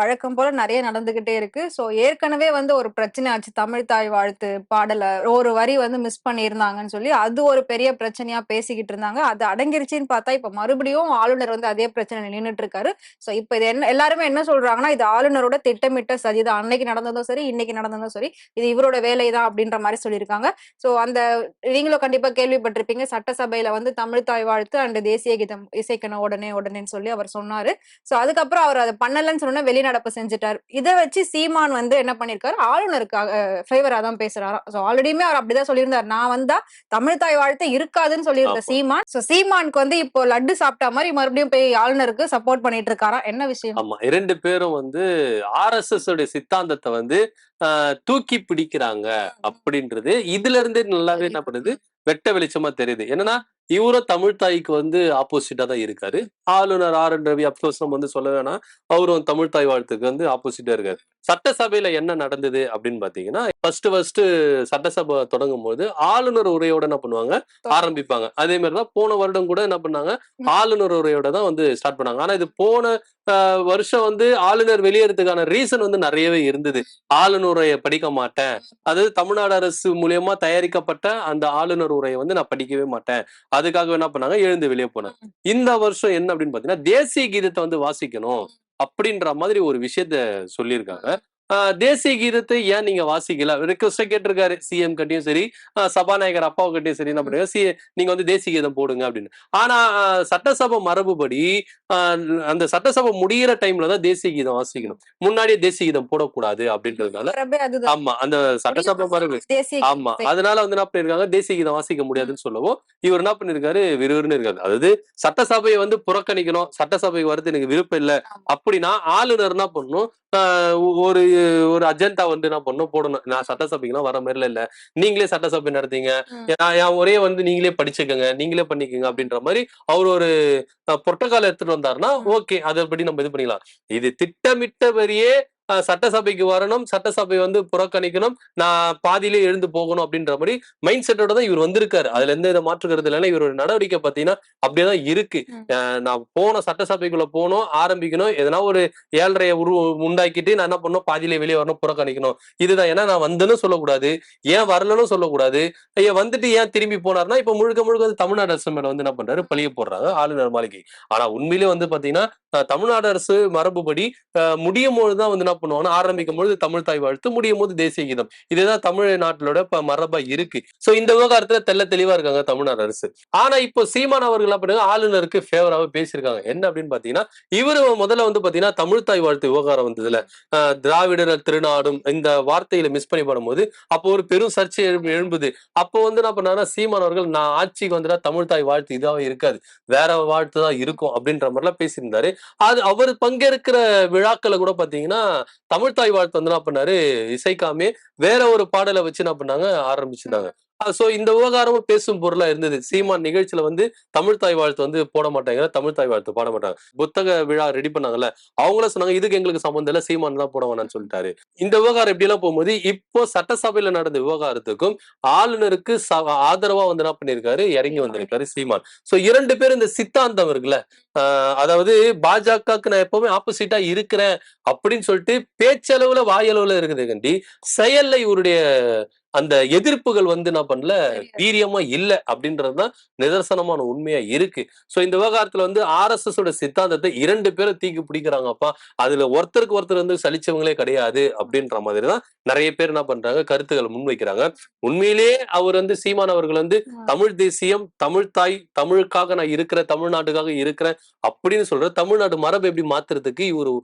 வழக்கம் போல நிறைய நடந்துகிட்டே இருக்கு. ஸோ ஏற்கனவே வந்து ஒரு பிரச்சனை ஆச்சு. தமிழ் தாய் வாழ்த்து பாடல. ஒரு வரி வந்து மிஸ் பண்ணியிருந்தாங்கன்னு சொல்லி அது ஒரு பெரிய பிரச்சனையா பேசிக்கிட்டு இருந்தாங்க. அது அடங்கிருச்சின்னு பார்த்தா இப்ப மறுபடியும் ஆளுநர் வந்து அதே பிரச்சனை நின்னுட்டு இருக்காரு சோ இப்ப இது என்ன எல்லாருமே என்ன சொல்றாங்கன்னா இது ஆளுநரோட திட்டமிட்ட சதிதான் அன்னைக்கு நடந்ததும் சரி இன்னைக்கு நடந்ததும் சரி இது இவரோட வேலைதான் அப்படின்ற மாதிரி சொல்லியிருக்காங்க. சோ அந்த நீங்களும் கண்டிப்பா கேள்விப்பட்டிருப்பீங்க. சட்டசபையில வந்து தமிழ் தாய் வாழ்த்து அண்ட் தேசிய கீதம் இசைக்கணும் உடனே உடனேன்னு சொல்லி அவர் சொன்னாரு. சோ அதுக்கப்புறம் அவர் அதை பண்ணலன்னு சொன்னா வெளிநடப்பு செஞ்சுட்டார். இதை வச்சு சீமான் வந்து என்ன பண்ணிருக்காரு? ஆளுநருக்காக ஃபேவரா தான் பேசுறாராம் சோ ஆல்ரெடியுமே அவர் அப்படிதான் சொல்லியிருந்தார். நான் வந்தா தமிழ் தாய் வாழ்த்து இருக்காதுன்னு சொல்லியிருந்த. சீமான். சோ சீமானுக்கு வந்து இப்போ லட்டு சாப்பிட்ட மாதிரி மறுபடியும் போய் ஆளுநருக்கு சப்போர்ட் பண்ணிட்டு இருக்காராம் என்ன விஷயம்? ஆமா. இரண்டு பேரும் வந்து ஆர்எஸ்எஸ் உடைய சித்தாந்தத்தை வந்து தூக்கி பிடிக்கிறாங்க அப்படின்றது இதுல இருந்தே நல்லாவே என்ன பண்ணுது? வெட்ட வெளிச்சமா தெரியுது. என்னன்னா இவரும் தமிழ் தாய்க்கு வந்து ஆப்போசிட்டா தான் இருக்காரு. ஆளுநர் ஆர் என் ரவி அப்சோஸ் நம்ம வந்து சொல்ல வேணாம் அவரும் தமிழ் தாய் வாழ்த்துக்கு வந்து ஆப்போசிட்டா இருக்காரு. சட்டசபையில என்ன நடந்தது அப்படின்னு பாத்தீங்கன்னா ஃபர்ஸ்ட் ஃபர்ஸ்ட் சட்டசபை தொடங்கும் போது ஆளுநர் உரையோட என்ன பண்ணுவாங்க? ஆரம்பிப்பாங்க. அதே மாதிரிதான் போன வருடம் கூட என்ன பண்ணாங்க? ஆளுநர் உரையோட தான் வந்து ஸ்டார்ட் பண்ணாங்க. ஆனா இது போன வருஷம் வந்து ஆளுநர் வெளியேறதுக்கான ரீசன் வந்து நிறையவே இருந்தது. ஆளுநர் உரையை படிக்க மாட்டேன். அதாவது தமிழ்நாடு அரசு மூலியமா தயாரிக்கப்பட்ட அந்த ஆளுநர் உரையை வந்து நான் படிக்கவே மாட்டேன். அதுக்காக என்ன பண்ணாங்க? எழுந்து வெளியே போனாங்க இந்த வருஷம் என்ன அப்படின்னு பாத்தீங்கன்னா தேசிய கீதத்தை வந்து வாசிக்கணும். அப்படின்ற மாதிரி ஒரு விஷயத்த சொல்லியிருக்காங்க. தேசிய கீதத்தை ஏன் நீங்க வாசிக்கல? ரிக்வஸ்ட கேட்டிருக்காரு சிஎம் கிட்டயும் சரி சபாநாயகர் அப்பாவு கிட்டயும் சரி என்ன பண்ணுங்க? சி நீங்க வந்து தேசிய கீதம் போடுங்க அப்படின்னு. ஆனா சட்டசபை மரபுபடி அந்த சட்டசபை முடியிற டைம்ல தான் தேசிய கீதம் வாசிக்கணும். முன்னாடியே தேசிய கீதம் போடக்கூடாது அப்படின்றதுனால ஆமா அந்த சட்டசபை மரபு. ஆமா. அதனால வந்து என்ன பண்ணிருக்காங்க? தேசிய கீதம் வாசிக்க முடியாதுன்னு சொல்லவும் இவர் என்ன பண்ணிருக்காரு? விறுவிறுன்னு இருக்காரு. அதாவது சட்டசபையை வந்து புறக்கணிக்கணும். சட்டசபைக்கு வரது எனக்கு விருப்பம் இல்ல. அப்படின்னா ஆளுநர் என்ன பண்ணணும்? ஒரு ஒரு அஜெண்டா வந்து என்ன பண்ணணும் போடணும். நான் சட்டசபைக்குலாம் வர மாதிரில இல்ல. நீங்களே சட்டசபை நடத்தீங்க. என் ஒரே வந்து நீங்களே படிச்சுக்கோங்க. நீங்களே பண்ணிக்கோங்க அப்படின்ற மாதிரி அவர் ஒரு புரோட்டோகால் எடுத்துட்டு வந்தாருன்னா. ஓகே. அதன்படி நம்ம இது பண்ணிக்கலாம். இது திட்டமிட்டபடியே சட்டசபைக்கு வரணும் சட்டசபை வந்து புறக்கணிக்கணும் நான் பாதியிலே எழுந்து போகணும் அப்படின்ற மாதிரி மைண்ட் செட்டோட தான் இவர் வந்திருக்காரு. அதுல எந்த இதை மாற்றுக்கிறது இல்லைன்னா இவரோட நடவடிக்கை பாத்தீங்கன்னா அப்படியேதான் இருக்கு. ம். அஹ், நான் போன சட்டசபைக்குள்ள போகணும் ஆரம்பிக்கணும் எதனா ஒரு ஏழரைய உரு உண்டாக்கிட்டு நான் என்ன பண்ணணும் பாதியிலே வெளியே வரணும் புறக்கணிக்கணும். இதுதான். ஏன்னா நான் வந்தேன்னு சொல்லக்கூடாது. ஏன் வரலன்னு சொல்லக்கூடாது. ஐயா வந்துட்டு ஏன் திரும்பி போனார்னா இப்ப முழுக்க முழுக்க வந்து தமிழ்நாடு அரசு மேல வந்து என்ன பண்றாரு? பழிய போடுறாங்க ஆளுநர் மாளிகை. ஆனா உண்மையிலே வந்து பாத்தீங்கன்னா தமிழ்நாடு அரசு மரபுபடி முடியும் பொழுதுதான் வந்து என்ன பண்ணுவாங்கன்னா ஆரம்பிக்கும் பொழுது தமிழ் தாய் வாழ்த்து முடியும் போது தேசிய கீதம். இதுதான் தமிழ்நாட்டிலோட இப்ப மரபா இருக்கு. சோ இந்த விவகாரத்துல தெல்ல தெளிவா இருக்காங்க தமிழ்நாடு அரசு. ஆனா இப்போ சீமான் அவர்கள் என்ன பண்ணுங்க ஆளுநருக்கு ஃபேவராக பேசியிருக்காங்க. என்ன அப்படின்னு பாத்தீங்கன்னா இவரு முதல்ல வந்து பாத்தீங்கன்னா தமிழ் தாய் வாழ்த்து விவகாரம் வந்ததுல திராவிடர் திருநாடும் இந்த வார்த்தையில மிஸ் பண்ணி பண்ணும்போது அப்போ ஒரு பெரும் சர்ச்சை எழும்புது. அப்போ வந்து என்ன பண்ணாங்கன்னா சீமான் அவர்கள் நான் ஆட்சிக்கு வந்துட்டா தமிழ் தாய் வாழ்த்து இதாவே இருக்காது. வேற வாழ்த்து தான் இருக்கும். அப்படின்ற மாதிரிலாம் பேசியிருந்தாரு. அது அவர் பங்கேற்கிற விழாக்களை கூட பாத்தீங்கன்னா தமிழ் தாய் வாழ்த்து வந்து என்ன பண்ணாரு? இசைக்காமே வேற ஒரு பாடலை வச்சு என்ன பண்ணாங்க? ஆரம்பிச்சிருந்தாங்க சோ இந்த விவகாரமும் பேசும் பொருளா இருந்தது. சீமான் நிகழ்ச்சியில வந்து தமிழ் தாய் வாழ்த்து வந்து போட மாட்டாங்க. தமிழ் தாய் வாழ்த்து பாட மாட்டாங்க. புத்தக விழா ரெடி பண்ணாங்கல்ல அவங்களும் சொன்னாங்க இதுக்கு எங்களுக்கு சம்மந்தம் இல்ல சீமான் தான் போட வேணாம்னு சொல்லிட்டாரு. இந்த விவகாரம் எப்படி எல்லாம் போகும்போது இப்போ சட்டசபையில நடந்த விவகாரத்துக்கும் ஆளுநருக்கு ச- ஆதரவா வந்து என்ன பண்ணிருக்காரு இறங்கி வந்திருக்காரு சீமான். சோ இரண்டு பேரும் இந்த சித்தாந்தம் இருக்குல்ல ஆஹ் அதாவது பாஜகவுக்கு நான் எப்பவுமே ஆப்போசிட்டா இருக்கிறேன் அப்படின்னு சொல்லிட்டு பேச்சளவுல வாயளவுல இருக்குது கண்டி செயல்ல இவருடைய அந்த எதிர்ப்புகள் வந்து என்ன பண்ணல? வீரியமா இல்ல அப்படின்றதுதான் நிதர்சனமான உண்மையா இருக்கு. சோ இந்த விவகாரத்துல வந்து ஆர் எஸ் எஸ் சித்தாந்தத்தை இரண்டு பேரும் தீக்கு பிடிக்கிறாங்கப்பா. அதுல ஒருத்தருக்கு ஒருத்தர் வந்து சலிச்சவங்களே கிடையாது அப்படின்ற மாதிரிதான் நிறைய பேர் என்ன பண்றாங்க? கருத்துக்களை முன்வைக்கிறாங்க. உண்மையிலேயே அவர் வந்து சீமான் அவர்கள் வந்து தமிழ் தேசியம் தமிழ் தாய் தமிழுக்காக நான் இருக்கிறேன் தமிழ்நாட்டுக்காக இருக்கிறேன் அப்படின்னு சொல்ற தமிழ்நாடு மரபு எப்படி மாத்துறதுக்கு இவரு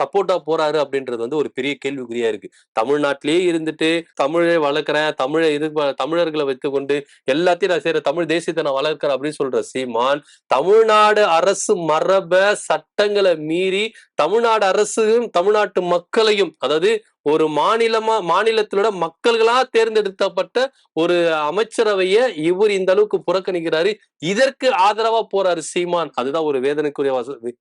சப்போர்ட்டா போறாரு அப்படின்றது வந்து ஒரு பெரிய கேள்விக்குறியா இருக்கு. தமிழ்நாட்டிலேயே இருந்துட்டு தமிழை வளர்க்க வளர்க்கிறேன் தமிழை இது ப- தமிழர்களை வைத்துக்கொண்டு எல்லாத்தையும் நான் செய்யற தமிழ் தேசியத்தை நான் வளர்க்கிறேன் அப்படின்னு சொல்ற சீமான் தமிழ்நாடு அரசு மரப சட்டங்களை மீறி தமிழ்நாடு அரசையும் தமிழ்நாட்டு மக்களையும் அதாவது ஒரு மாநிலமா மாநிலத்திலோட மக்கள்களா தேர்ந்தெடுக்கப்பட்ட ஒரு அமைச்சரவைய இவர் இந்த அளவுக்கு புறக்கணிக்கிறாரு. இதற்கு ஆதரவா போறாரு சீமான். அதுதான் ஒரு வேதனைக்குரிய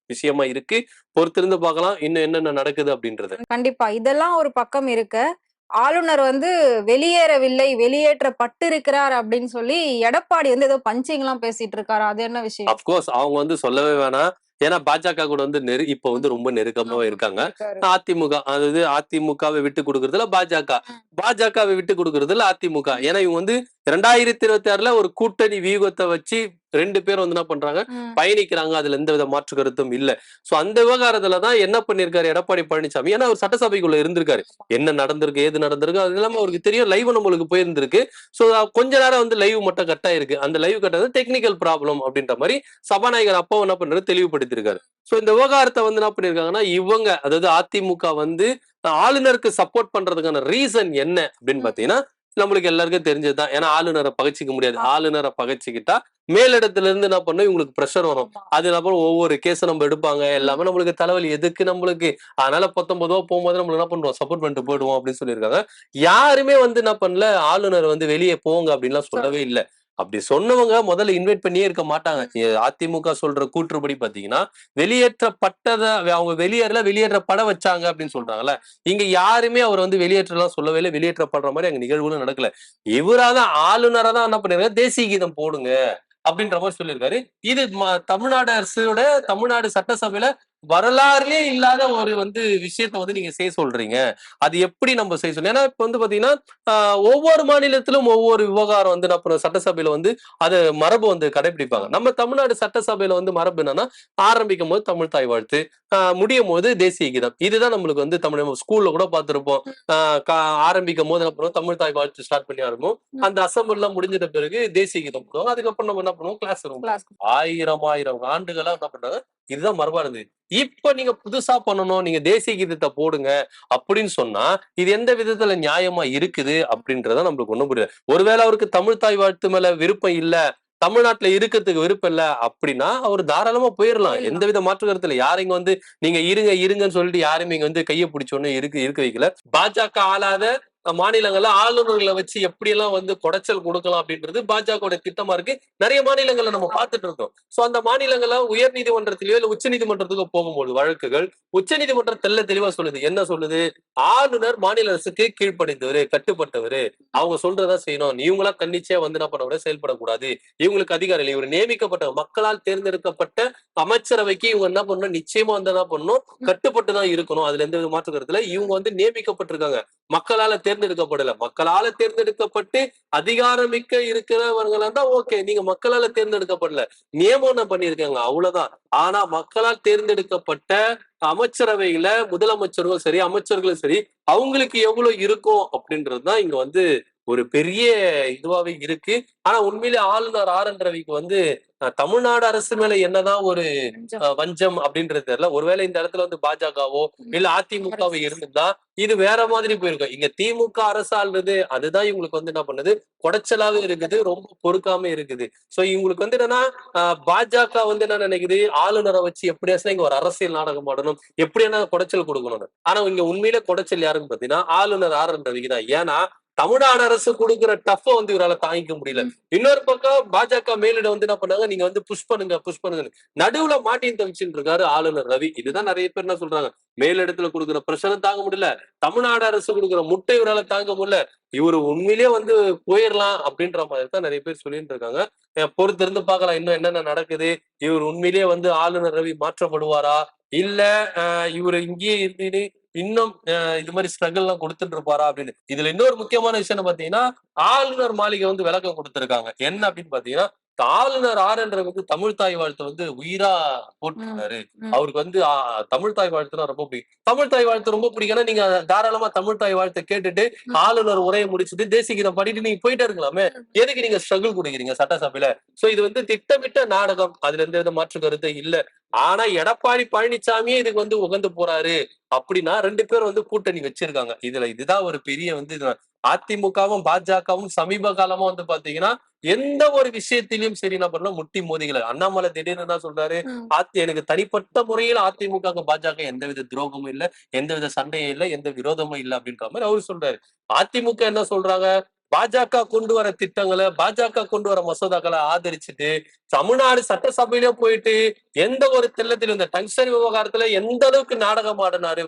விஷயமா இருக்கு. பொறுத்திருந்து பார்க்கலாம் இன்னும் என்னென்ன நடக்குது அப்படின்றது. கண்டிப்பா இதெல்லாம் ஒரு பக்கம் இருக்க. ஆளுநர் வந்து வெளியேறவில்லை வெளியேற்றப்பட்டிருக்கிறார் அப்படின்னு சொல்லி எடப்பாடி வந்து ஏதோ பஞ்சிங் எல்லாம் பேசிட்டு இருக்காரு? அது என்ன விஷயம்? அப்கோர்ஸ் அவங்க வந்து சொல்லவே வேணாம். ஏன்னா பாஜக கூட வந்து நெரு இப்ப வந்து ரொம்ப நெருக்கமாவே இருக்காங்க. அதிமுக அதாவது அதிமுகவை விட்டு கொடுக்கறதுல பாஜக. பாஜகவை விட்டு கொடுக்கறதுல அதிமுக. ஏன்னா இவங்க வந்து ரெண்டாயிரத்தி இருபத்தி ஆறுல ஒரு கூட்டணி வியூகத்தை வச்சு ரெண்டு பேரும் வந்து என்ன பண்றாங்க. பயணிக்கிறாங்க. அதுல எந்த வித மாற்று கருத்தும் இல்ல. சோ அந்த விவகாரத்துலதான் என்ன பண்ணிருக்காரு? எடப்பாடி பழனிசாமி. ஏன்னா அவர் சட்டசபைக்குள்ள இருந்திருக்காரு. என்ன நடந்திருக்கு? ஏது நடந்திருக்கு? அது இல்லாம அவருக்கு தெரியும். லைவ் நம்மளுக்கு போயிருந்திருக்கு. சோ கொஞ்ச நேரம் வந்து லைவ் மட்டும் கட் ஆயிருக்கு. அந்த லைவ் கட் வந்து டெக்னிக்கல் ப்ராப்ளம் அப்படின்ற மாதிரி சபாநாயகர் அப்போ என்ன பண்றாரு? தெளிவுபடுத்திருக்காரு சோ இந்த விவகாரத்தை வந்து என்ன பண்ணிருக்காங்கன்னா இவங்க அதாவது அதிமுக வந்து ஆளுநருக்கு சப்போர்ட் பண்றதுக்கான ரீசன் என்ன அப்படின்னு. பாத்தீங்கன்னா நம்மளுக்கு எல்லாருக்கும் தெரிஞ்சதுதான். ஏன்னா ஆளுநரை பகைச்சிக்க முடியாது. ஆளுநரை பகைச்சிக்கிட்டா மேலிடத்துல இருந்து என்ன பண்ணும்? இவங்களுக்கு ப்ரெஷர் வரும். அது அப்புறம் ஒவ்வொரு கேஸ நம்ம எடுப்பாங்க. எல்லாமே நம்மளுக்கு தலைவலி. எதுக்கு நம்மளுக்கு? அதனால பத்தொன்பது ரூபா போகும்போது நம்ம என்ன பண்றோம் சப்போர்ட் பண்ணிட்டு போயிடுவோம் அப்படின்னு சொல்லியிருக்காங்க. யாருமே வந்து என்ன பண்ணல? ஆளுநர் வந்து வெளியே போங்க அப்படின்லாம் சொல்லவே இல்லை. அப்படி சொன்னவங்க முதல்ல இன்வைட் பண்ணியே இருக்க மாட்டாங்க. அதிமுக சொல்ற கூற்றுப்படி பாத்தீங்கன்னா வெளியேற்றப்பட்டத அவங்க வெளியேறல வெளியேற்றப்பட வச்சாங்க அப்படின்னு சொல்றாங்கல்ல. இங்க யாருமே அவர் வந்து வெளியேற்றலாம் சொல்லவே இல்லை. வெளியேற்றப்படுற மாதிரி அங்க நிகழ்வுகளும் நடக்கல. இவராதான் ஆளுநரா தான் என்ன பண்ணிருக்காரு? தேசிய கீதம் போடுங்க அப்படின்ற மாதிரி சொல்லியிருக்காரு. இது தமிழ்நாடு அரசோட தமிழ்நாடு சட்டசபையில வரலாறுலயே இல்லாத ஒரு வந்து விஷயத்த வந்து நீங்க செய்ய சொல்றீங்க. அது எப்படி நம்ம செய்ய சொல்றோம் ஏன்னா இப்ப வந்து பாத்தீங்கன்னா ஆஹ், ஒவ்வொரு மாநிலத்திலும் ஒவ்வொரு விவகாரம் வந்து அப்புறம் சட்டசபையில வந்து அது மரபு வந்து கடைபிடிப்பாங்க. நம்ம தமிழ்நாடு சட்டசபையில வந்து மரபு என்னன்னா ஆரம்பிக்கும் போது தமிழ் தாய் வாழ்த்து முடியும் போது தேசிய கீதம். இதுதான் நம்மளுக்கு வந்து தமிழ் ஸ்கூல்ல கூட பார்த்திருப்போம் ஆரம்பிக்கும் போது என்ன பண்ணுவோம் தமிழ் தாய் வாழ்த்து ஸ்டார்ட் பண்ணி ஆரம்பம். அந்த அசம்பிள்லாம் முடிஞ்சிட்ட பிறகு தேசிய கீதம் போடுவோம். அதுக்கப்புறம் நம்ம என்ன பண்ணுவோம் கிளாஸ் ரூம். ஆயிரம் ஆயிரம் ஆண்டுகளா என்ன பண்றாங்க இதுதான் மரபா இருந்தது இப்ப நீங்க புதுசா பண்ணணும் நீங்க தேசிய கீதத்தை போடுங்க அப்படின்னு சொன்னா இது எந்த விதத்துல நியாயமா இருக்குது அப்படின்றத நம்மளுக்கு ஒண்ணும் புரியல. ஒருவேளை அவருக்கு தமிழ் தாய் வாழ்த்து மேல விருப்பம் இல்ல தமிழ்நாட்டுல இருக்கிறதுக்கு விருப்பம் இல்ல அப்படின்னா அவர் தாராளமா போயிடலாம். எந்த வித மாற்று கருத்துல யாரும் இங்க வந்து நீங்க இருங்க இருங்கன்னு சொல்லிட்டு யாருமே இங்க வந்து கையை பிடிச்சோன்னு இருக்கு இருக்க வைக்கல. பாஜக ஆளாத மாநிலங்கள்ல ஆளுநர்களை வச்சு எப்படி எல்லாம் வந்து குடைச்சல் கொடுக்கலாம் அப்படின்றது பாஜக திட்டமா இருக்கு. நிறைய மாநிலங்கள்ல நம்ம பார்த்துட்டு இருக்கோம். சோ அந்த மாநிலங்கள்ல உயர் நீதிமன்றத்திலயோ இல்ல உச்ச நீதிமன்றத்துக்கோ போகும்போது வழக்குகள் உச்ச நீதிமன்றம் தெல்ல தெளிவா சொல்லுது. என்ன சொல்லுது? ஆளுநர் மாநில அரசுக்கு கீழ்ப்படிந்தவரு கட்டுப்பட்டவரு. அவங்க சொல்றதா செய்யணும். இவங்களா கண்டிச்சே வந்து என்ன பண்ண செயல்படக்கூடாது. இவங்களுக்கு அதிகாரம் இல்லை. இவர் நியமிக்கப்பட்ட மக்களால் தேர்ந்தெடுக்கப்பட்ட அமைச்சரவைக்கு இவங்க என்ன பண்ணணும்? நிச்சயமா வந்து என்ன பண்ணணும்? கட்டுப்பட்டு தான் இருக்கணும். அதுல எந்த வித மாற்று கருத்துல இவங்க வந்து நியமிக்கப்பட்டிருக்காங்க. மக்களால தேர்ந்தெடுக்கப்படல. மக்களால தேர்ந்தெடுக்கப்பட்டு அதிகாரமிக்க இருக்கிறவங்களா தான் ஓகே நீங்க மக்களால தேர்ந்தெடுக்கப்படல. நியமனம் பண்ணிருக்காங்க அவ்வளவுதான். ஆனா மக்களால் தேர்ந்தெடுக்கப்பட்ட அமைச்சரவையில முதலமைச்சர்களும் சரி அமைச்சர்களும் சரி அவங்களுக்கு எவ்வளவு இருக்கும் அப்படின்றதுதான் இங்க வந்து ஒரு பெரிய இதுவாவே இருக்கு. ஆனா உண்மையிலே ஆளுநர் ஆர். என். ரவிக்கு வந்து தமிழ்நாடு அரசு மேல என்னதான் ஒரு வஞ்சம். அப்படின்றது தெரியல. ஒருவேளை இந்த இடத்துல வந்து பாஜகவோ இல்ல அதிமுகவோ இருந்திருந்தா இது வேற மாதிரி போயிருக்கும். இங்க திமுக அரசு ஆள்றது அதுதான் இவங்களுக்கு வந்து என்ன பண்ணுது? குடைச்சலாவே இருக்குது ரொம்ப பொறுக்காம இருக்குது. சோ இவங்களுக்கு வந்து என்னன்னா பாஜக வந்து என்ன நினைக்குது? ஆளுநரை வச்சு எப்படியாச்சும் இங்க ஒரு அரசியல் நாடகம் ஆடணும்? எப்படியான குடைச்சல் கொடுக்கணும்னு? ஆனா இங்க உண்மையிலே குடைச்சல் யாருன்னு பாத்தீங்கன்னா ஆளுநர் ஆர். என். ரவிக்கு தான் ஏன்னா தமிழ்நாடு அரசு கொடுக்குற டஃப வந்து இவரால தாங்கிக்க முடியல. இன்னொரு பக்கம் பாஜக மேலிட வந்து என்ன பண்ணாங்க? நீங்க வந்து புஷ் பண்ணுங்க புஷ் பண்ணுங்க நடுவுல மாட்டின் தவிச்சுட்டு இருக்காரு ஆளுநர் ரவி. இதுதான் நிறைய பேர் என்ன சொல்றாங்க? மேலிடத்துல கொடுக்குற பிரஷரும் தாங்க முடியல. தமிழ்நாடு அரசு கொடுக்குற முட்டை இவரால தாங்க முடியல. இவரு உண்மையிலேயே வந்து போயிடலாம் அப்படின்ற மாதிரி தான் நிறைய பேர் சொல்லிட்டு இருக்காங்க. அஹ் பொறுத்திருந்து பார்க்கலாம் இன்னும் என்னென்ன நடக்குது. இவர் உண்மையிலேயே வந்து ஆளுநர் ரவி மாற்றப்படுவாரா? இல்ல இவரு இங்கேயே இருந்து இன்னும் இது மாதிரி ஸ்ட்ரகிள் எல்லாம் கொடுத்துட்டு இருப்பாரா அப்படின்னு. இதுல இன்னொரு முக்கியமான விஷயம் பாத்தீங்கன்னா ஆளுநர் மாளிகை வந்து விளக்கம் கொடுத்திருக்காங்க. என்ன அப்படின்னு பாத்தீங்கன்னா ஆளுநர் ஆர் என்ற வந்து தமிழ் தாய் வாழ்த்து வந்து உயிரா போட்டிருக்காரு. ம். அவருக்கு வந்து தமிழ் தாய் வாழ்த்துனா ரொம்ப பிடிக்கும் தமிழ் தாய் வாழ்த்து ரொம்ப பிடிக்கும்னா நீங்க தாராளமா தமிழ் தாய் வாழ்த்தை கேட்டுட்டு. ஆளுநர் உரையை முடிச்சுட்டு தேசிய கீதம் பாடிட்டு நீங்க போயிட்டே இருக்கலாமே. எதுக்கு நீங்க ஸ்ட்ரகிள் கொடுக்குறீங்க சட்டசபையில? சோ இது வந்து திட்டமிட்ட நாடகம். அதுல எந்த வித மாற்று கருத்து இல்ல. ஆனா எடப்பாடி பழனிசாமியே இதுக்கு வந்து உகந்து போறாரு அப்படின்னா ரெண்டு பேரும் வந்து கூட்டணி வச்சிருக்காங்க. இதுல இதுதான் ஒரு பெரிய வந்து. அதிமுகவும் பாஜகவும் சமீப காலமா வந்து பாத்தீங்கன்னா எந்த ஒரு விஷயத்திலயும் சரி என்ன பண்ணலாம் முட்டி மோதிகளை அண்ணாமலை திடீர்னு தான் சொல்றாரு. அதி எனக்கு தனிப்பட்ட முறையில் அதிமுக பாஜக எந்தவித துரோகமும் இல்ல எந்தவித சண்டையும் இல்ல எந்த விரோதமும் இல்ல அப்படின்ற மாதிரி அவரு சொல்றாரு. அதிமுக என்ன சொல்றாங்க? பாஜக கொண்டு வர திட்டங்களை பாஜக கொண்டு வர மசோதாக்களை ஆதரிச்சுட்டு தமிழ்நாடு சட்டசபையில போயிட்டு எந்த ஒரு தில்லத்திலும் இந்த டங்ஷன் விவகாரத்துல எந்த அளவுக்கு நாடகம் ஆடினாரு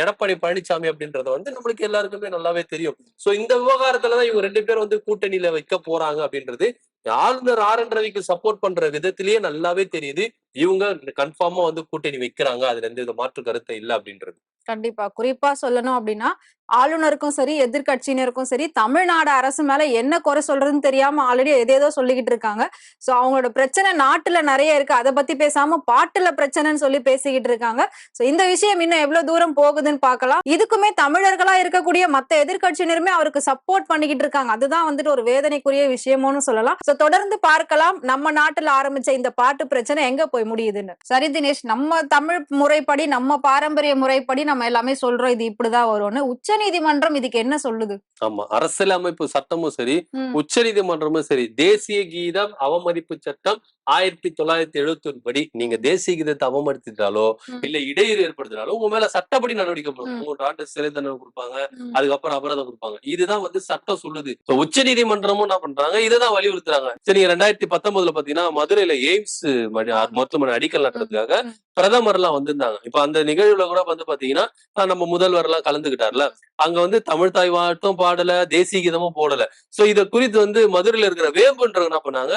எடப்பாடி பழனிசாமி அப்படின்றத வந்து நம்மளுக்கு எல்லாருக்குமே நல்லாவே தெரியும். சோ இந்த விவகாரத்துலதான் இவங்க ரெண்டு பேரும் வந்து கூட்டணியில வைக்க போறாங்க அப்படின்றது ஆளுநர் ஆர் என் ரவிக்கு சப்போர்ட் பண்ற விதத்திலேயே நல்லாவே தெரியுது. இவங்க கன்ஃபார்மா வந்து கூட்டணி வைக்கிறாங்க. அதுல எந்த மாற்று கருத்தை இல்ல அப்படின்றது. கண்டிப்பா. குறிப்பா சொல்லணும் அப்படின்னா ஆளுநருக்கும் சரி எதிர்கட்சியினருக்கும் சரி தமிழ்நாடு அரசு மேல என்ன குறை சொல்றதுன்னு தெரியாம ஆல்ரெடி எதேதோ சொல்லிக்கிட்டு இருக்காங்க. சோ அவங்களோட பிரச்சனை நாட்டுல நிறைய இருக்கு. அதை பத்தி பேசாம பாட்டுல பிரச்சனைன்னு சொல்லி பேசிக்கிட்டு இருக்காங்க. சோ இந்த விஷயம் இன்னும் எவ்வளவு தூரம் போகுதுன்னு பார்க்கலாம். இதுக்குமே தமிழர்களா இருக்கக்கூடிய மத்த எதிர்கட்சியினருமே அவருக்கு சப்போர்ட் பண்ணிக்கிட்டு இருக்காங்க. அதுதான் வந்துட்டு ஒரு வேதனைக்குரிய விஷயமோன்னு சொல்லலாம். சோ தொடர்ந்து பார்க்கலாம். நம்ம நாட்டுல ஆரம்பிச்ச இந்த பாட்டு பிரச்சனை எங்க போய் முடியுதுன்னு. சரி தினேஷ் நம்ம தமிழ் முறைப்படி நம்ம பாரம்பரிய முறைப்படி நம்ம எல்லாமே சொல்றோம். இது இப்படிதான் வரும்னு உச்ச நீதிமன்றம் இதுக்கு என்ன சொல்லுது ஆமா அரசியலமைப்பு சட்டமும் சரி. உச்ச நீதிமன்றமும் சரி தேசிய கீதம் அவமதிப்பு சட்டம் ஆயிரத்தி தொள்ளாயிரத்தி எழுபத்தி ஒன்று படி நீங்க தேசிய கீதத்தை அவமதித்தாலோ. இல்ல இடையூறு ஏற்படுத்தினாலோ உங்க மேல சட்டப்படி நடவடிக்கை மூன்று ஆண்டு சிறை தண்டனை கொடுப்பாங்க. அதுக்கப்புறம் அபராதம் கொடுப்பாங்க. இதுதான் வந்து சட்டம் சொல்லுது. உச்ச நீதிமன்றமும் என்ன பண்றாங்க? இதுதான் வலியுறுத்துறாங்க. சரி நீங்க ரெண்டாயிரத்தி பத்தொன்பதுல பாத்தீங்கன்னா மதுரையில எய்ம்ஸ் மருத்துவமனை அடிக்கல் நட்டுறதுக்காக. பிரதமர் எல்லாம் வந்திருந்தாங்க. இப்ப அந்த நிகழ்வுல கூட வந்து பாத்தீங்கன்னா நம்ம முதல்வர் எல்லாம் கலந்துகிட்டார்ல அங்க வந்து தமிழ் தாய் வாழ்த்தும் பாடல தேசிய கீதமும் போடல. சோ இத குறித்து வந்து மதுரையில இருக்கிற வேம்புன்றவங்க என்ன பண்ணாங்க?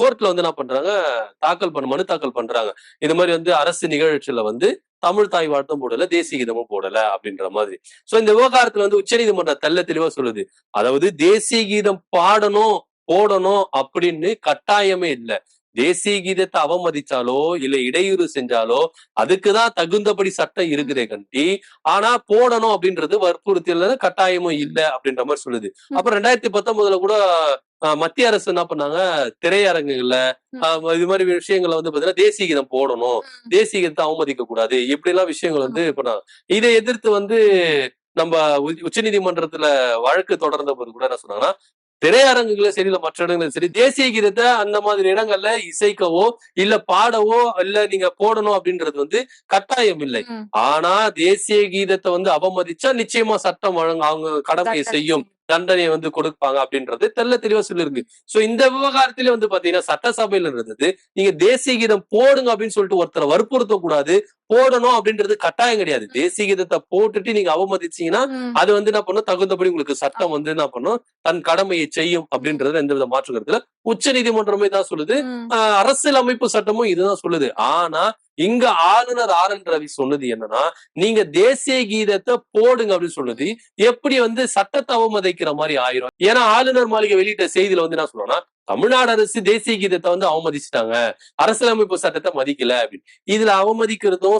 கோர்ட்ல வந்து என்ன பண்றாங்க? தாக்கல் பண்ண மனு தாக்கல் பண்றாங்க. இது மாதிரி வந்து அரசு நிகழ்ச்சியில வந்து தமிழ் தாய் வாழ்த்தும் போடல தேசிய கீதமும் போடல அப்படின்ற மாதிரி. சோ இந்த விவகாரத்துல வந்து உச்சநீதிமன்றம் தெள்ள தெளிவா சொல்லுது. அதாவது தேசிய கீதம் பாடணும் போடணும் அப்படின்னு கட்டாயமே இல்ல. தேசிய கீதத்தை அவமதிச்சாலோ இல்ல இடையூறு செஞ்சாலோ அதுக்குதான் தகுந்தபடி சட்டம் இருக்குதே கண்டி. ஆனா போடணும் அப்படின்றது வற்புறுத்தல கட்டாயமும் இல்ல அப்படின்ற மாதிரி சொல்லுது. அப்புறம் ரெண்டாயிரத்தி பத்தொன்பதுல கூட மத்திய அரசு என்ன பண்ணாங்க? திரையரங்குகள்ல இது மாதிரி விஷயங்களை வந்து பாத்தீங்கன்னா தேசிய கீதம் போடணும். தேசிய கீதத்தை அவமதிக்க கூடாது இப்படி எல்லாம் விஷயங்கள் வந்து பண்ணாங்க. இதை எதிர்த்து வந்து நம்ம உ- உச்சநீதிமன்றத்துல வழக்கு தொடர்ந்த போது கூட என்ன சொன்னாங்கன்னா திரையரங்குகளும் சரி இல்ல மற்ற இடங்களும் சரி தேசிய கீதத்தை அந்த மாதிரி இடங்கள்ல இசைக்கவோ இல்ல பாடவோ இல்ல நீங்க போடணும் அப்படின்றது வந்து கட்டாயம் இல்லை. ஆனா தேசிய கீதத்தை வந்து அவமதிச்சா நிச்சயமா சட்டம் வழங்க அவங்க கடமையை சட்டம் செய்யும். தண்டனையை வந்து கொடுப்பாங்க அப்படின்றது தெள்ள தெளிவா சொல்லிருக்கு சோ இந்த விவகாரத்திலே வந்து பாத்தீங்கன்னா சட்டசபையில இருந்தது நீங்க தேசிய கீதம் போடுங்க அப்படின்னு சொல்லிட்டு ஒருத்தரை வற்புறுத்த கூடாது போடணும் அப்படின்றது கட்டாயம் கிடையாது. தேசிய கீதத்தை போட்டுட்டு நீங்க அவமதிச்சீங்கன்னா. அது வந்து என்ன பண்ணும்? தகுந்தபடி உங்களுக்கு சட்டம் வந்து என்ன பண்ணும்? தன் கடமையை செய்யும் அப்படின்றது எந்த வித மாற்று கருத்துல உச்ச நீதிமன்றமே தான் சொல்லுது. அரசியல் அமைப்பு சட்டமும் இதுதான் சொல்லுது. ஆனா இங்க ஆளுநர் ஆர் என் ரவி சொன்னது என்னன்னா நீங்க தேசிய கீதத்தை போடுங்க அப்படின்னு சொன்னது எப்படி வந்து சட்டத்தை அவமதிக்கிற மாதிரி ஆயிரும்? ஏன்னா ஆளுநர் மாளிகை வெளியிட்ட செய்தியில வந்து என்ன சொல்றோம்னா தமிழ்நாடு அரசு தேசிய கீதத்தை வந்து அவமதிச்சுட்டாங்க. அரசியலமைப்பு சட்டத்தை மதிக்கல அப்படின்னு. இதுல அவமதிக்கிறதும்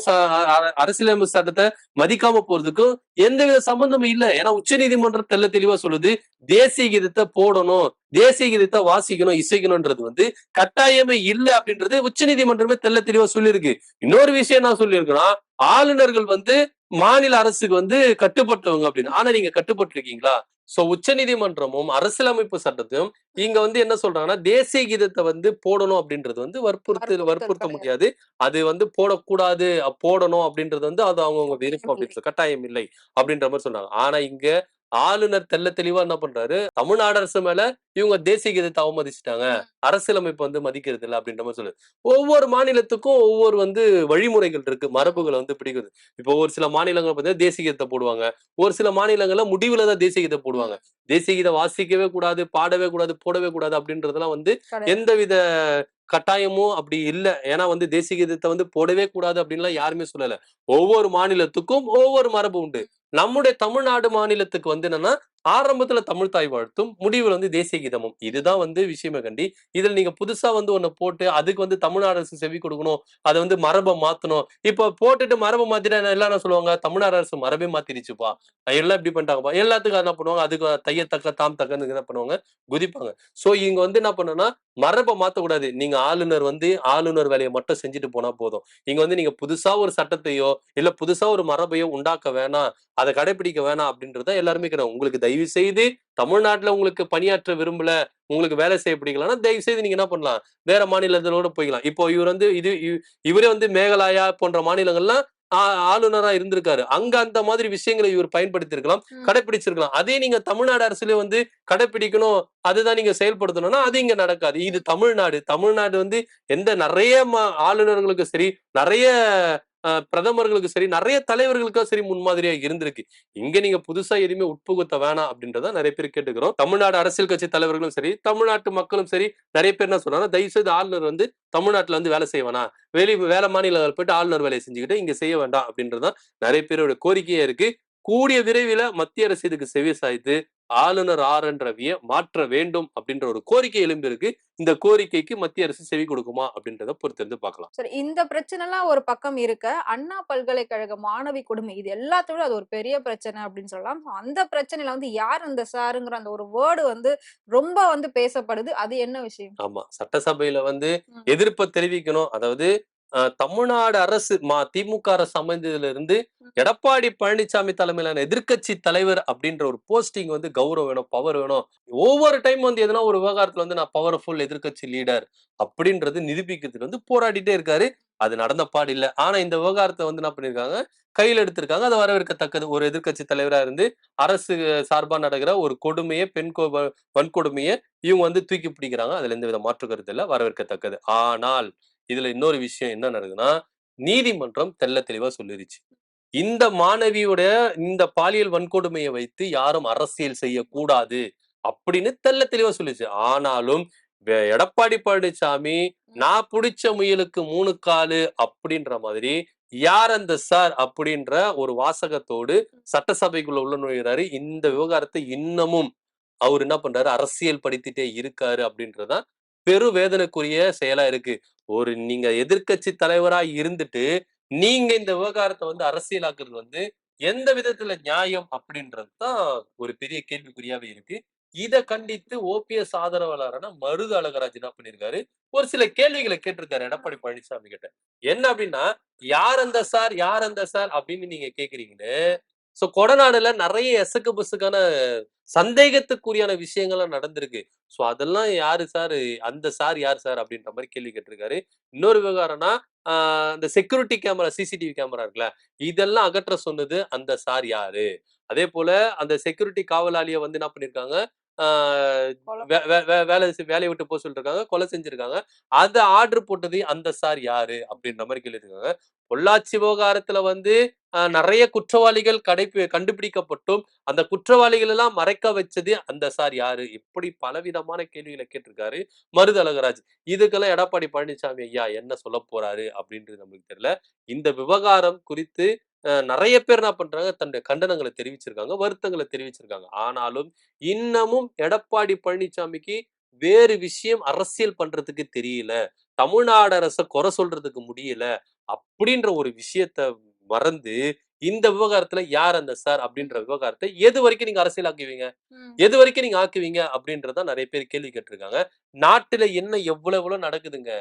அரசியலமைப்பு சட்டத்தை மதிக்காம போறதுக்கும் எந்தவித சம்பந்தமும் இல்ல. ஏன்னா உச்ச நீதிமன்றம் தெள்ள தெளிவா சொல்லுது தேசிய கீதத்தை போடணும் தேசிய கீதத்தை வாசிக்கணும் இசைக்கணும்ன்றது வந்து கட்டாயமே இல்லை அப்படின்றது உச்ச நீதிமன்றமே தெள்ள தெளிவா சொல்லியிருக்கு. இன்னொரு விஷயம் நான் சொல்லியிருக்கேன்னா ஆளுநர்கள் வந்து மாநில அரசுக்கு வந்து கட்டுப்பட்டவங்க அப்படின்னு. ஆனா நீங்க கட்டுப்பட்டு இருக்கீங்களா சோ உச்ச நீதிமன்றமும் அரசியலமைப்பு சட்டத்தையும் இங்க வந்து என்ன சொல்றாங்கன்னா தேசிய கீதத்தை வந்து போடணும் அப்படின்றது வந்து வற்புறுத்து வற்புறுத்த. முடியாது. அது வந்து போடக்கூடாது போடணும் அப்படின்றது வந்து அது அவங்கவுங்க விருப்பம் அப்படின்னு கட்டாயம் இல்லை அப்படின்ற மாதிரி சொன்னாங்க. ஆனா இங்க ஆளுநர் தெள்ள தெளிவா என்ன பண்றாரு? தமிழ்நாடு அரசு மேல இவங்க தேசிய கீதத்தை அவமதிச்சுட்டாங்க. அரசியலமைப்பு வந்து மதிக்கிறது இல்லை அப்படின்ற மாதிரி சொல்லுது ஒவ்வொரு மாநிலத்துக்கும் ஒவ்வொரு வந்து வழிமுறைகள் இருக்கு. மரபுகளை வந்து பிடிக்குது இப்போ ஒரு சில மாநிலங்கள் பார்த்தீங்கன்னா தேசிய கீதத்தை போடுவாங்க. ஒரு சில மாநிலங்கள்ல முடிவுல தான் தேசிய கீதத்தை போடுவாங்க. தேசிய கீதம் வாசிக்கவே கூடாது பாடவே கூடாது போடவே கூடாது அப்படின்றதெல்லாம் வந்து. எந்தவித கட்டாயமும் அப்படி இல்ல. ஏன்னா வந்து தேசிய கீதத்தை வந்து போடவே கூடாது அப்படின்லாம் யாருமே சொல்லல. ஒவ்வொரு மாநிலத்துக்கும் ஒவ்வொரு மரபு உண்டு. நம்முடைய தமிழ்நாடு மாநிலத்துக்கு வந்து என்னன்னா ஆரம்பத்துல தமிழ் தாய் வாழ்த்தும் முடிவில் வந்து தேசிய கீதமும். இதுதான் வந்து விஷயமே கண்டி. இதுல நீங்க புதுசா வந்து ஒண்ணு போட்டு அதுக்கு வந்து தமிழ்நாடு அரசு செவி கொடுக்கணும் அதை வந்து மரபை மாத்தணும். இப்ப போட்டுட்டு மரபை மாத்திட்டா எல்லாம் என்ன சொல்லுவாங்க? தமிழ்நாடு அரசு மரபே மாத்திருச்சுப்பா எல்லாம் இப்படி பண்ணிட்டாங்கப்பா. எல்லாத்துக்கும் என்ன பண்ணுவாங்க? அதுக்கு தைய தாம் தக்கன்னு என்ன பண்ணுவாங்க? குதிப்பாங்க. சோ இங்க வந்து என்ன பண்ணணும்னா மரபை மாத்தக்கூடாது. நீங்க ஆளுநர் வந்து ஆளுநர் வேலையை மட்டும் செஞ்சுட்டு போனா போதும். இங்க வந்து நீங்க புதுசா ஒரு சட்டத்தையோ இல்ல புதுசா ஒரு மரபையோ உண்டாக்க வேணாம். அதை கடைபிடிக்க வேணாம் அப்படின்றத எல்லாருமே கிடையாது உங்களுக்கு தயவு செய்து தமிழ்நாட்டுல உங்களுக்கு பணியாற்ற விரும்பல உங்களுக்கு வேலை செய்ய பிடிக்கலன்னா தயவு செய்து நீங்க என்ன பண்ணலாம்? வேற மாநிலத்திலோட போய்க்கலாம். இப்போ இவர் வந்து இது இவ- இவரே வந்து மேகாலயா போன்ற மாநிலங்கள்லாம் ஆ- ஆளுநரா இருந்திருக்காரு. அங்க அந்த மாதிரி விஷயங்களை இவர் பயன்படுத்தி இருக்கலாம். கடைபிடிச்சிருக்கலாம். அதே நீங்க தமிழ்நாடு அரசுல வந்து கடைபிடிக்கணும் அதுதான் நீங்க செயல்படுத்தணும்னா அது இங்க நடக்காது. இது தமிழ்நாடு. தமிழ்நாடு வந்து எந்த நிறைய ம- ஆளுநர்களுக்கு சரி நிறைய பிரதமர்களுக்கும் பிரதமர்களுக்கு சரி நிறைய தலைவர்களுக்கும் சரி முன்மாதிரியா இருந்திருக்கு. இங்க நீங்க புதுசா எதுவுமே உட்புகுத்த வேணாம் அப்படின்றத நிறைய பேர் கேட்டுக்கிறோம். தமிழ்நாடு அரசியல் கட்சி தலைவர்களும் சரி தமிழ்நாட்டு மக்களும் சரி நிறைய பேர் என்ன சொன்னாங்க தயவு செய்து ஆளுநர் வந்து தமிழ்நாட்டுல வந்து வேலை செய்ய வேணாம். வெளி வேலை மாநிலங்கள் போயிட்டு ஆளுநர் வேலையை செஞ்சுக்கிட்டு இங்க செய்ய வேண்டாம். அப்படின்றதான் நிறைய பேரோட கோரிக்கையா இருக்கு. கூடிய விரைவில் மத்திய அரசு இதுக்கு செவி சாய்த்து ஆளுநர் ஆர் என் ரவியை மாற்ற வேண்டும் அப்படின்ற ஒரு கோரிக்கை எழும்பியிருக்கு. இந்த கோரிக்கைக்கு மத்திய அரசு செவி கொடுக்குமா அப்படின்றத பொறுத்திருந்து பார்க்கலாம். சரி இந்த பிரச்சனை எல்லாம் ஒரு பக்கம் இருக்க அண்ணா பல்கலைக்கழக மாணவி கொடுமை இது எல்லாத்தோட அது ஒரு பெரிய பிரச்சனை அப்படின்னு சொல்லலாம். அந்த பிரச்சனையில வந்து யார் அந்த சாருங்கிற அந்த ஒரு வேர்டு வந்து ரொம்ப வந்து பேசப்படுது. அது என்ன விஷயம்? ஆமா சட்டசபையில வந்து. எதிர்ப்பை தெரிவிக்கணும். அதாவது தமிழ்நாடு அரசு மா திமுக அரசு அமைந்ததுல இருந்து எடப்பாடி பழனிசாமி தலைமையிலான எதிர்கட்சி தலைவர் அப்படின்ற ஒரு போஸ்டிங் வந்து கௌரவம் வேணும் பவர் வேணும். ஒவ்வொரு டைம் வந்து எதனா ஒரு விவகாரத்துல வந்து நான் பவர்ஃபுல் எதிர்கட்சி லீடர் அப்படின்றது நிரூபிக்கிறதுக்கு வந்து போராடிட்டே இருக்காரு. அது நடந்த பாடு இல்லை. ஆனா இந்த விவகாரத்தை வந்து என்ன பண்ணிருக்காங்க? கையில் எடுத்திருக்காங்க. அதை வரவேற்கத்தக்கது. ஒரு எதிர்க்கட்சி தலைவரா இருந்து அரசு சார்பா நடக்கிற ஒரு கொடுமையை பெண் கோ- வன்கொடுமையை இவங்க வந்து தூக்கி பிடிக்கிறாங்க. அதுல எந்த வித மாற்று கருத்து இல்ல. வரவேற்கத்தக்கது. ஆனால் இதுல இன்னொரு விஷயம் என்ன நடக்குதுன்னா நீதிமன்றம் தெள்ள தெளிவா சொல்லிருச்சு. இந்த மாணவியுடைய இந்த பாலியல் வன்கொடுமையை வைத்து யாரும் அரசியல் செய்யக்கூடாது அப்படின்னு தெள்ள தெளிவா சொல்லிச்சு. ஆனாலும் எடப்பாடி பழனிசாமி நான் புடிச்ச முயலுக்கு மூணு காலு அப்படின்ற மாதிரி யார் அந்த சார்? அப்படின்ற ஒரு வாசகத்தோடு சட்டசபைக்குள்ள உள்ள நுழைகிறாரு இந்த விவகாரத்தை இன்னமும் அவர் என்ன பண்றாரு? அரசியல் படுத்திட்டே இருக்காரு அப்படின்றதுதான் பெரு வேதனைக்குரிய செயலா இருக்கு. ஒரு நீங்க எதிர்க்கட்சி தலைவரா இருந்துட்டு நீங்க இந்த விவகாரத்தை வந்து அரசியலாக்குறது வந்து எந்த விதத்துல நியாயம் அப்படின்றது தான் ஒரு பெரிய கேள்விக்குறியாவே இருக்கு. இத கண்டித்து ஓபிஎஸ் ஆதரவாளரான மருது அழகராஜ் என்ன பண்ணிருக்காரு? ஒரு சில கேள்விகளை கேட்டிருக்காரு எடப்பாடி பழனிசாமி கிட்ட. என்ன அப்படின்னா யார் அந்த சார்? யார் அந்த சார்? அப்படின்னு நீங்க கேக்குறீங்கன்னு சோ கொடநாடுல நிறைய எசக்கு புசுக்கான சந்தேகத்துக்குரியான விஷயங்கள்லாம் நடந்திருக்கு. சோ அதெல்லாம் யாரு சார்? அந்த சார் யார் சார்? அப்படின்ற மாதிரி கேள்வி கேட்டிருக்காரு. இன்னொரு விவகாரம்னா இந்த செக்யூரிட்டி கேமரா சிசிடிவி கேமரா இருக்குல்ல இதெல்லாம் அகற்ற சொன்னது அந்த சார் யாரு? அதே போல அந்த செக்யூரிட்டி காவலாளிய வந்து என்ன பண்ணிருக்காங்க? வேலை வேலையை விட்டு போக சொல்லிருக்காங்க கொலை செஞ்சிருக்காங்க. அதை ஆர்டர் போட்டது அந்த சார் யாரு? அப்படின்ற மாதிரி கேள்விருக்காங்க பொள்ளாச்சி விவகாரத்துல வந்து நிறைய குற்றவாளிகள் கடைப்பி கண்டுபிடிக்கப்பட்டும் அந்த குற்றவாளிகள் எல்லாம் மறைக்க வச்சது அந்த சார் யாரு? இப்படி பலவிதமான கேள்விகளை கேட்டிருக்காரு மருது அழகராஜ். இதுக்கெல்லாம் எடப்பாடி பழனிசாமி ஐயா என்ன சொல்ல போறாரு அப்படின்றது நம்மளுக்கு தெரியல. இந்த விவகாரம் குறித்து நிறைய பேர் என்ன பண்றாங்க? தன்னுடைய கண்டனங்களை தெரிவிச்சிருக்காங்க வருத்தங்களை தெரிவிச்சிருக்காங்க. ஆனாலும் இன்னமும் எடப்பாடி பழனிசாமிக்கு வேறு விஷயம் அரசியல் பண்றதுக்கு தெரியல. தமிழ்நாடு அரச குறை சொல்றதுக்கு முடியல அப்படின்ற ஒரு விஷயத்த மறந்து இந்த விவகாரத்துல யார் அந்த சார் அப்படின்ற விவகாரத்தை எது வரைக்கும் நீங்க அரசியலாக்குவீங்க? ம். எது வரைக்கும் நீங்க ஆக்குவீங்க? அப்படின்றத நிறைய பேர் கேள்வி கேட்டிருக்காங்க. நாட்டுல என்ன எவ்வளவு எவ்வளவு நடக்குதுங்க?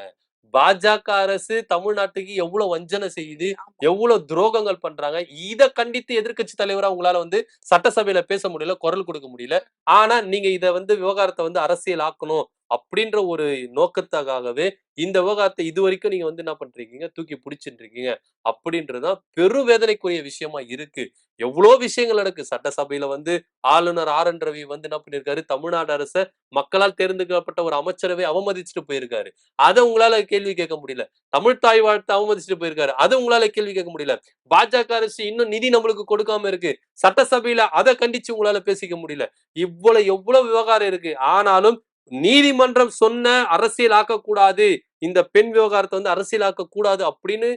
பாஜக அரசு தமிழ்நாட்டுக்கு எவ்வளவு வஞ்சனை செய்யுது. எவ்வளவு துரோகங்கள் பண்றாங்க? இத கண்டித்து எதிர்க்கட்சி தலைவரா உங்களால வந்து சட்டசபையில பேச முடியல குரல் கொடுக்க முடியல. ஆனா நீங்க இத வந்து விவகாரத்தை வந்து அரசியல் ஆக்கணும் அப்படின்ற ஒரு நோக்கத்துக்காகவே இந்த விவகாரத்தை இது வரைக்கும் நீங்க வந்து என்ன பண்றீங்க? தூக்கி பிடிச்சிட்டு இருக்கீங்க அப்படின்றதுதான் பெரு வேதனைக்குரிய விஷயமா இருக்கு. எவ்வளோ விஷயங்கள் நடக்கு. சட்டசபையில வந்து ஆளுநர் ஆர் என் ரவி வந்து என்ன பண்ணிருக்காரு? தமிழ்நாடு அரச மக்களால் தேர்ந்தெடுக்கப்பட்ட ஒரு அமைச்சரவை அவமதிச்சுட்டு போயிருக்காரு. அதை உங்களால கேள்வி கேட்க முடியல. தமிழ் தாய் வாழ்த்து அவமதிச்சுட்டு போயிருக்காரு. அதை உங்களால கேள்வி கேட்க முடியல. பாஜக அரசு இன்னும் நிதி நம்மளுக்கு கொடுக்காம இருக்கு. சட்டசபையில அதை கண்டிச்சு உங்களால பேசிக்க முடியல. இவ்வளவு எவ்வளவு விவகாரம் இருக்கு. ஆனாலும் நீதிமன்றம் சொன்ன அரசியல் ஆக்கக்கூடாது இந்த பெண் விவகாரத்தை வந்து அரசியலாக்க கூடாது அப்படின்னு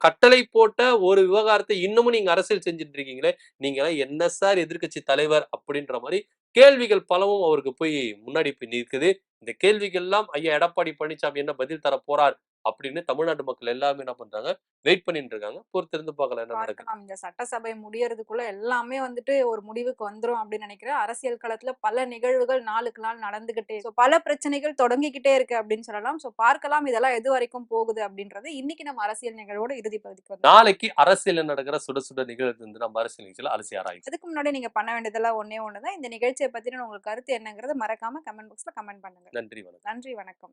கட்டளை போட்ட ஒரு விவகாரத்தை இன்னமும் நீங்க அரசியல் செஞ்சுட்டு இருக்கீங்களே நீங்க எல்லாம் என்ன சார் எதிர்க்கட்சி தலைவர் அப்படின்ற மாதிரி கேள்விகள் பலவும் அவருக்கு போய் முன்னாடி போய் நிற்குது. இந்த கேள்விகள் எல்லாம் ஐயா எடப்பாடி பழனிசாமி என்ன பதில் தர போறார்? அப்படின்னு தமிழ்நாட்டு மக்கள் எல்லாமே என்ன பண்றாங்க வெயிட் பண்ணிட்டு இருக்காங்க. பொறுத்திருந்து பார்க்கலாம் என்ன நடக்குது. பார்க்கலாம். இந்த சட்டசபை முடியறதுக்குள்ள எல்லாமே வந்துட்டு ஒரு முடிவுக்கு வந்துரும் அப்படின்னு நினைக்கிறேன். அரசியல் களத்துல பல நிகழ்வுகள் நாளுக்கு நாள் நடந்துகிட்டே so பல பிரச்சனைகள் தொடங்கிக்கிட்டே இருக்கு அப்படின்னு சொல்லலாம். சோ பார்க்கலாம் இதெல்லாம் எது வரைக்கும் போகுது அப்படின்றது இன்னைக்கு நம்ம அரசியல் நிகழ்வோட இறுதி பகுதிக்கு நாளைக்கு அரசியல் நடக்கிற சுட சுட நிகழ்வு வந்து நம்ம அரசியல் நிகழ்ச்சியில அலசி ஆராய்ச்சி அதுக்கு முன்னாடி நீங்க பண்ண வேண்டியதெல்லாம் ஒண்ணே ஒண்ணுதான். இந்த நிகழ்ச்சியை பத்தின உங்களுக்கு கருத்து என்னங்கிறத மறக்காம கமெண்ட் பாக்ஸ்ல கமெண்ட் பண்ணுங்க. சொல்றாங்க நன்றி வணக்கம். நன்றி வணக்கம்.